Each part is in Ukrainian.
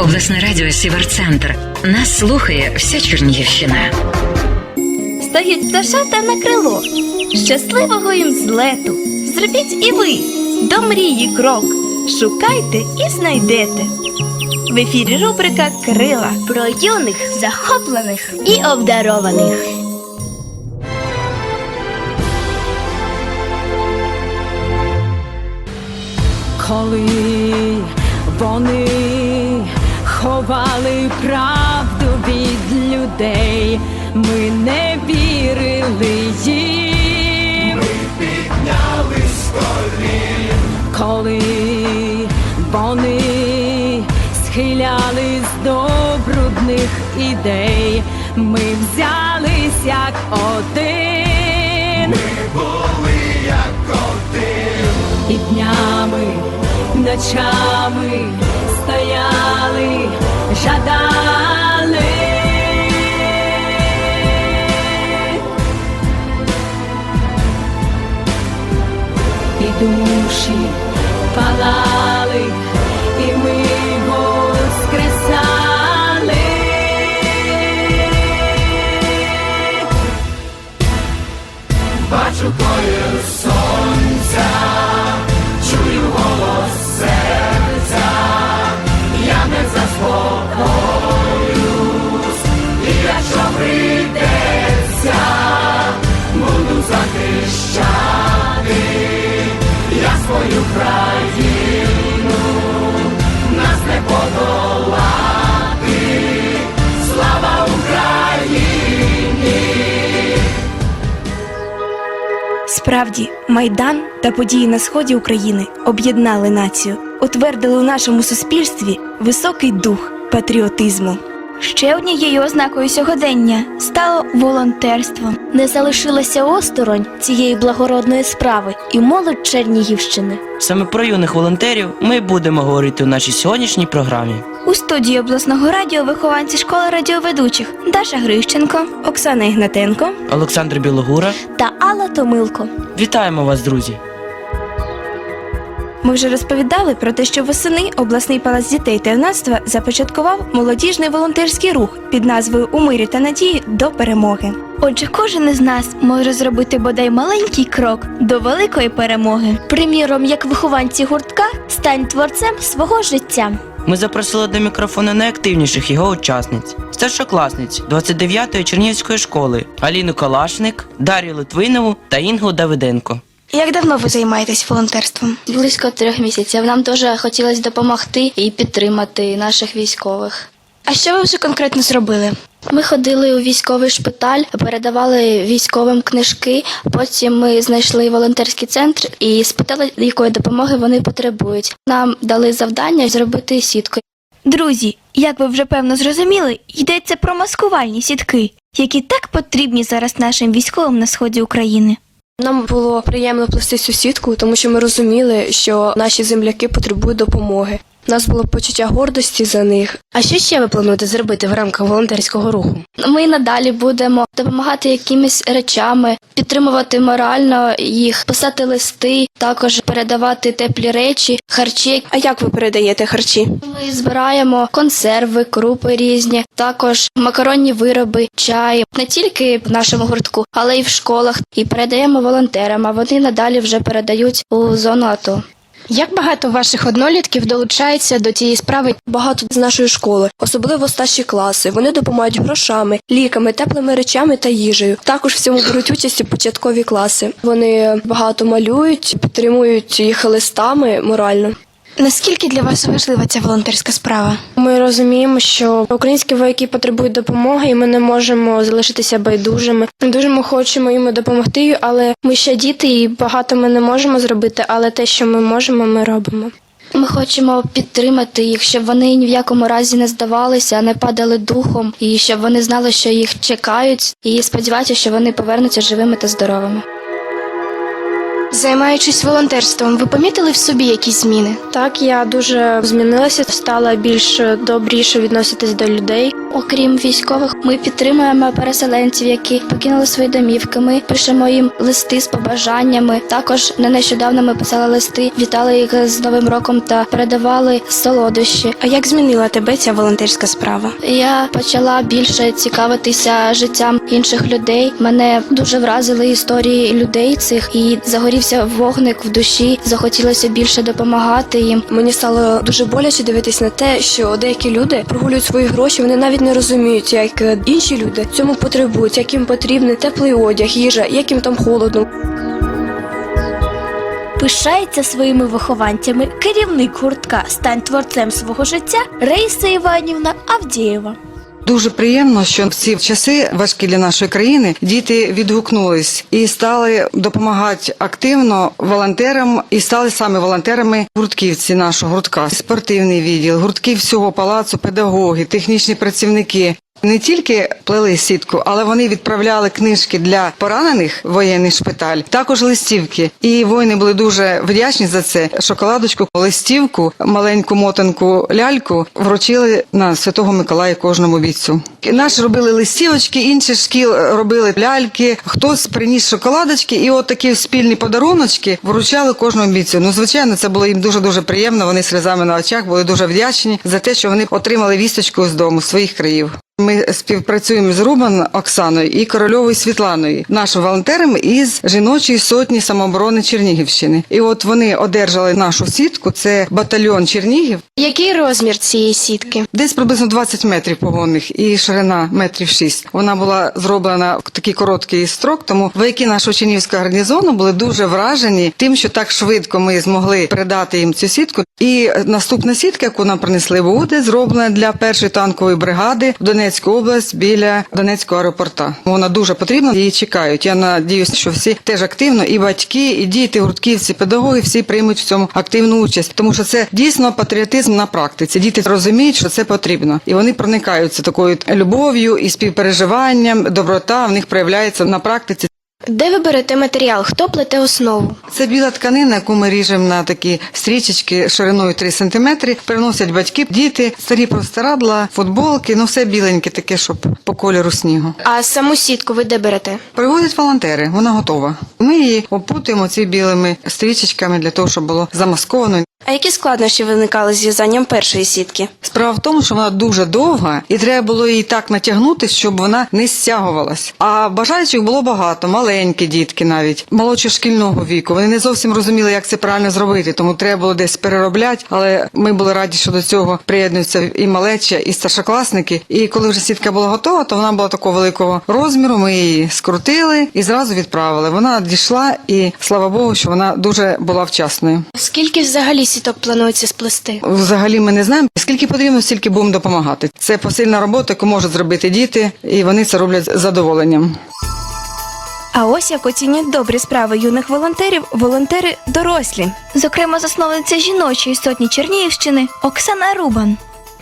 Обласне радіо Сіверцентр. Нас слухає вся Чернігівщина. Стають пташата на крило. Щасливого їм злету. Зробіть і ви до мрії крок. Шукайте і знайдете. В ефірі рубрика Крила про юних, захоплених і обдарованих. Коли вони ховали правду від людей, ми не вірили їм. Ми піднялись колін. Коли вони схилялись до брудних ідей, ми взялись як один. і днями, ночами стояли, жадали. І душі палали, Справді, майдан та події на сході України об'єднали націю, утвердили у нашому суспільстві високий дух патріотизму. Ще однією ознакою сьогодення стало волонтерство. Не залишилася осторонь цієї благородної справи і молодь Чернігівщини. Саме про юних волонтерів ми будемо говорити у нашій сьогоднішній програмі. У студії обласного радіо вихованці школи радіоведучих Даша Грищенко Оксана Ігнатенко, Олександр Білогура, та Алла Томилко. вітаємо вас, друзі! Ми вже розповідали про те, що восени обласний палац дітей та юнацтва започаткував молодіжний волонтерський рух під назвою У мирі та надії до перемоги. Отже, кожен із нас може зробити бодай маленький крок до великої перемоги. Приміром, як вихованці гуртка, стань творцем свого життя. Ми запросили до мікрофону найактивніших його учасниць, старшокласниць 29-ї Чернігівської школи Аліну Калашник, Дар'ю Литвинову та Інгу Давиденко. Як давно ви займаєтесь волонтерством? Близько трьох місяців. Нам дуже хотілося допомогти і підтримати наших військових. А що ви вже конкретно зробили? Ми ходили у військовий шпиталь, передавали військовим книжки. Потім ми знайшли волонтерський центр і спитали, якої допомоги вони потребують. Нам дали завдання зробити сітку. Друзі, як ви вже певно зрозуміли, йдеться про маскувальні сітки, які так потрібні зараз нашим військовим на сході України. Нам було приємно плести цю сітку, тому що ми розуміли, що наші земляки потребують допомоги. У нас було почуття гордості за них. А що ще ви плануєте зробити в рамках волонтерського руху? Ми надалі будемо допомагати якимись речами, підтримувати морально їх, писати листи, також передавати теплі речі, харчі. А як ви передаєте харчі? Ми збираємо консерви, крупи різні, також макаронні вироби, чай не тільки в нашому гуртку, але й в школах. І передаємо волонтерам. А вони надалі вже передають у зону АТО. Як багато ваших однолітків долучається до цієї справи? Багато з нашої школи, особливо старші класи. Вони допомагають грошами, ліками, теплими речами та їжею. Також в цьому беруть участь початкові класи. Вони багато малюють, підтримують їх листами морально. Наскільки для вас важлива ця волонтерська справа? Ми розуміємо, що українські вояки потребують допомоги, і ми не можемо залишитися байдужими. Ми дуже ми хочемо їм допомогти, але ми ще діти, і багато ми не можемо зробити. Але те, що ми можемо, ми робимо. Ми хочемо підтримати їх, щоб вони ні в якому разі не здавалися, не падали духом, і щоб вони знали, що їх чекають, і сподіваються, що вони повернуться живими та здоровими. Займаючись волонтерством, ви помітили в собі якісь зміни? Так, я дуже змінилася, стала більш добріше відноситись до людей. Окрім військових, ми підтримуємо переселенців, які покинули свої домівки. Ми пишемо їм листи з побажаннями. Також не нещодавно ми писали листи, вітали їх з Новим роком та передавали солодощі. А як змінила тебе ця волонтерська справа? Я почала більше цікавитися життям інших людей. Мене дуже вразили історії людей цих і загорівся вогник в душі. Захотілося більше допомагати їм. Мені стало дуже боляче дивитись на те, що деякі люди прогулюють свої гроші. Вони навіть не розуміють, як е, інші люди цьому потребують, як їм потрібний теплий одяг, їжа, як їм там холодно. Пишається своїми вихованцями керівник гуртка Стань творцем свого життя Рейса Іванівна Авдієва. Дуже приємно, що в ці часи важкі для нашої країни діти відгукнулись і стали допомагати активно волонтерам, і стали саме волонтерами гуртківці нашого гуртка. Спортивний відділ, гуртки всього палацу, педагоги, технічні працівники. Не тільки плели сітку, але вони відправляли книжки для поранених в воєнний шпиталь, також листівки. І воїни були дуже вдячні за це. Шоколадочку, листівку, маленьку мотанку ляльку вручили на Святого Миколая кожному бійцю. Наші робили листівочки, інші шкіл робили ляльки. Хтось приніс шоколадочки, і от такі спільні подаруночки вручали кожному бійцю. Ну, звичайно, це було їм дуже дуже приємно. Вони сльозами на очах були дуже вдячні за те, що вони отримали вісточку з дому своїх країв. Ми співпрацюємо з Рубан Оксаною і Корольовою Світланою, нашими волонтерами із жіночої сотні самооборони Чернігівщини. І от вони одержали нашу сітку. Це батальйон Чернігів, Який розмір цієї сітки? десь приблизно 20 метрів погонних і ширина метрів 6. Вона була зроблена в такий короткий строк, тому вояки нашого Чернігівського гарнізону були дуже вражені тим, що так швидко ми змогли передати їм цю сітку. І наступна сітка, яку нам принесли, буде зроблена для першої танкової бригади в Донецьку область біля Донецького аеропорта. Вона дуже потрібна, її чекають. Я надіюся, що всі теж активно, і батьки, і діти, гуртківці, педагоги всі приймуть в цьому активну участь, тому що це дійсно патріотизм на практиці. Діти розуміють, що це потрібно, і вони проникаються такою любов'ю і співпереживанням. Доброта в них проявляється на практиці. Де ви берете матеріал? Хто плете основу? Це біла тканина, яку ми ріжемо на такі стрічечки шириною 3 см. Приносять батьки, діти, старі простирадла, футболки, ну все біленьке таке, щоб по кольору снігу. А саму сітку ви де берете? Приводять волонтери, вона готова. Ми її опутуємо ці білими стрічечками для того, щоб було замасковано. А які складнощі виникали з в'язанням першої сітки? Справа в тому, що вона дуже довга, і треба було її так натягнути, щоб вона не стягувалась. А бажаючих було багато, маленькі дітки навіть молодшого шкільного віку. Вони не зовсім розуміли, як це правильно зробити, тому треба було десь переробляти. Але ми були раді, що до цього приєднуються і малеча, і старшокласники. І коли вже сітка була готова, то вона була такого великого розміру. Ми її скрутили і зразу відправили. Вона дійшла, і слава Богу, що вона дуже була вчасною. Скільки взагалі сіток планується сплести? Взагалі ми не знаємо, скільки потрібно, стільки будемо допомагати. Це посильна робота, яку можуть зробити діти, і вони це роблять з задоволенням. А ось як оцінюють добрі справи юних волонтерів волонтери дорослі. Зокрема, засновниця жіночої сотні Чернігівщини Оксана Рубан.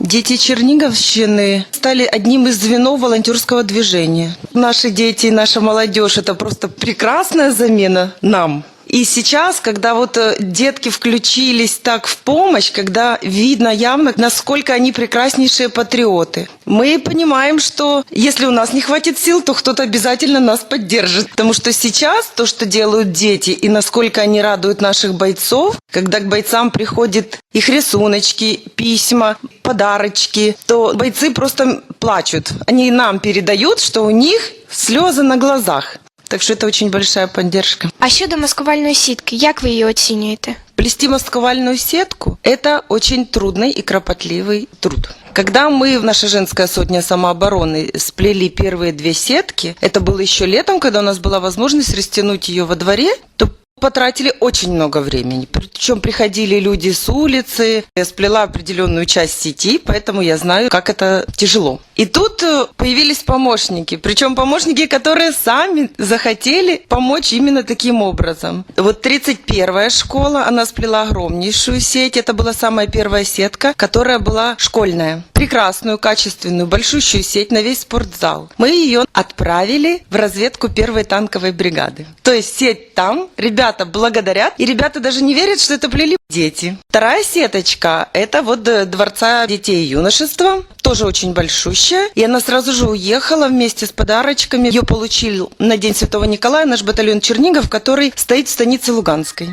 Дети Черниговщины стали одним из звенов волонтерского движения. Наши дети и наша молодежь – это просто прекрасная замена нам. И сейчас, когда вот э, детки включились так в помощь, когда видно явно, насколько они прекраснейшие патриоты, мы понимаем, что если у нас не хватит сил, то кто-то обязательно нас поддержит. Потому что сейчас то, что делают дети, и насколько они радуют наших бойцов, когда к бойцам приходят их рисуночки, письма, подарочки, то бойцы просто плачут. Они нам передают, что у них слезы на глазах. Так что это очень большая поддержка. А щодо маскувальної сітки, як ви її оцінюєте? Плести масковальную сетку – это очень трудный и кропотливый труд. Когда мы в наша женская сотня самообороны сплели первые две сетки, это было еще летом, когда у нас была возможность растянуть ее во дворе, то потратили очень много времени. Причем приходили люди с улицы. Я сплела определенную часть сети, поэтому я знаю, как это тяжело. И тут э, появились помощники. Причем помощники, которые сами захотели помочь именно таким образом. Вот 31-я школа, она сплела огромнейшую сеть. Это была самая первая сетка, которая была школьная. Прекрасную, качественную, большущую сеть на весь спортзал. Мы ее отправили в разведку первой танковой бригады. То есть сеть там, ребята благодарят, и ребята даже не верят, что это плели дети. Вторая сеточка – это вот э, Дворца детей и юношества, тоже очень большущая. будущее. И она сразу же уехала вместе с подарочками. Ее получил на День Святого Николая наш батальон Чернигов, который стоит в станице Луганской.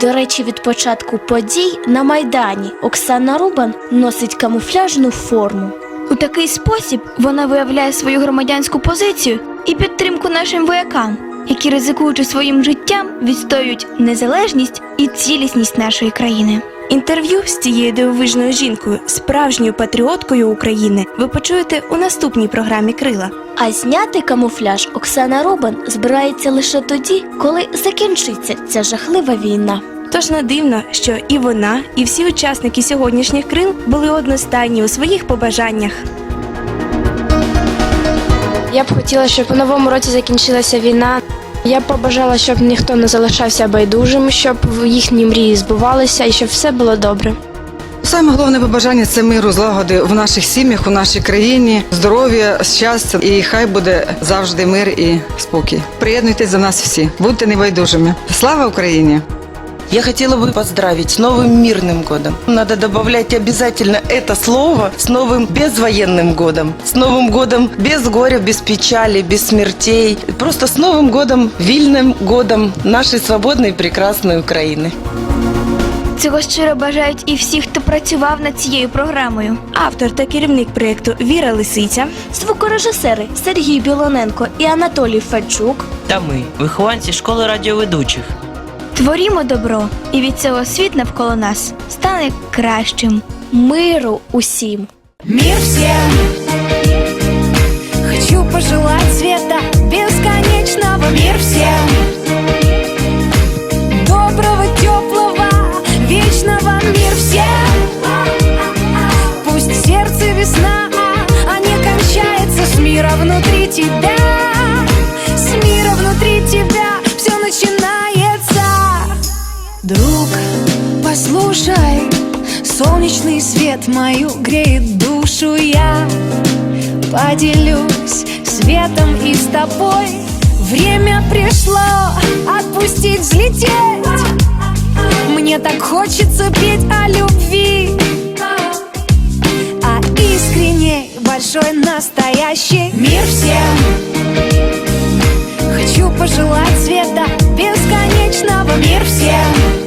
До речі, від початку подій на Майдані Оксана Рубан носить камуфляжну форму. У такий спосіб вона виявляє свою громадянську позицію і підтримку нашим воякам, Які ризикуючи своїм життям, відстоюють незалежність і цілісність нашої країни. Інтерв'ю з цією дивовижною жінкою, справжньою патріоткою України, ви почуєте у наступній програмі Крила. А зняти камуфляж Оксана Рубан збирається лише тоді, коли закінчиться ця жахлива війна. Тож не дивно, що і вона, і всі учасники сьогоднішніх крил були одностайні у своїх побажаннях. Я б хотіла, щоб у новому році закінчилася війна. Я побажала, щоб ніхто не залишався байдужим, щоб їхні мрії збувалися і щоб все було добре. Саме головне побажання це миру, злагоди в наших сім'ях, у нашій країні, здоров'я, щастя, і хай буде завжди мир і спокій. Приєднуйтесь до нас всі, будьте небайдужими. Слава Україні! Я хотела бы поздравить с новым мирным годом. Надо добавлять обязательно это слово с новым безвоенным годом. С Новым годом без горя, без печали, без смертей. Просто с Новым годом, вильным годом нашей свободной и прекрасной Украины. Цього щиро бажають і всі, хто працював над цією програмою. Автор та керівник проєкту Віра Лисиця, Звукорежисери Сергій Білоненко і Анатолій Федчук Та ми, вихованці школи радіоведучих. творімо добро, і від цього світ навколо нас стане кращим. миру усім. Мир всем. Хочу пожелать света бесконечного. Мир всем. Доброго, теплого, вечного. Мир всем свет мою греет душу я. Поделюсь светом и с тобой. Время пришло отпустить, взлететь. Мне так хочется петь о любви. А искренней, большой, настоящий Мир всем. Хочу пожелать света бесконечного. Мир всем